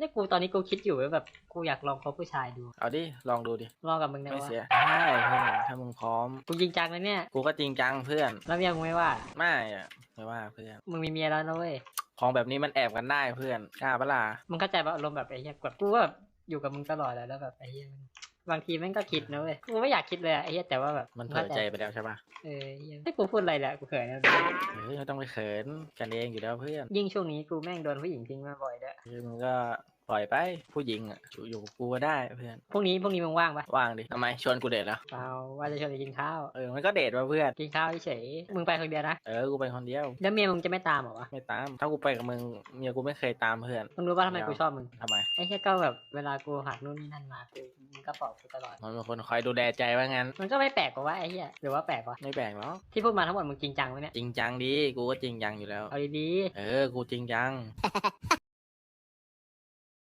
นี่กูตอนนี้กูคิดอยู่ว่าแบบกูอยากลองคบผู้ชายดู เอาดิ ลองดูดิ ลองกับมึงได้ไม่วะเสียได้เพื่อนถ้ามึงพร้อม กูจริงจังนะเนี่ย กูก็จริงจังเพื่อน แล้วเมียมึงไม่ว่า ไม่อะไม่ว่าเพื่อน มึงมีเมียแล้วนะเว้ย ของแบบนี้มันแอบกันได้เพื่อนกล้าปะล่ะมึงเข้าใจป่ะอารมณ์แบบไอ้เหี้ยแบบกูก็แบบอยู่กับมึงตลอดแล้วแล้วแบบไอ้เหี้ยมันบางทีแม่งก็คิดนะเว้ย กูไม่อยากคิดเลยอะไอ้เหี้ยแต่ว่าแบบมันเผลอใจไปแล้วใช่ปะเออเหี้ยให้กูพูดอะไรแหละกูเขินนะเฮ้ยไม่ต้องไปเขินกันเองอยู่แล้วเพื่อนยิ่งช่วงนี้กูแม่งโดนผู้หญิงทิ้งมาบ่อยด้วยคือมึงก็ ปล่อยไปผู้หญิงอะอยู่อยู่กับกูก็ได้เพื่อนพรุ่งนี้พรุ่งนี้มึงว่างปะว่างดิทำไมชวนกูเดทเหรอเปล่าว่าจะชวนไปกินข้าวเออมันก็เดทมาเพื่อนกินข้าวเฉยๆมึงไปคนเดียวนะเออกูไปคนเดียวแล้วเมียมึงจะไม่ตามเหรอวะไม่ตาม ถ้ากูไปกับมึงเมียกูไม่เคยตามเพื่อนมึงรู้ป่ะทำไมเดี๋ยวกูชอบมึงทำไมไอ้แค่ก็แบบเวลากูหักนู่นนี่นั่นมาคือมึงก็ปลอบกูตลอดมันเป็นคนคอยดูแลใจว่างั้นมันก็ไม่แปลกกว่าว่าไอ้เหี้ยหรือว่าแปลกวะไม่แปลกหรอกที่พูดมาทั้งหมดมึงจริงจังไหมเนี่ยจริงจังดีกูก็จริงจังอยู่แล้วเอาดีเออกูจริงจัง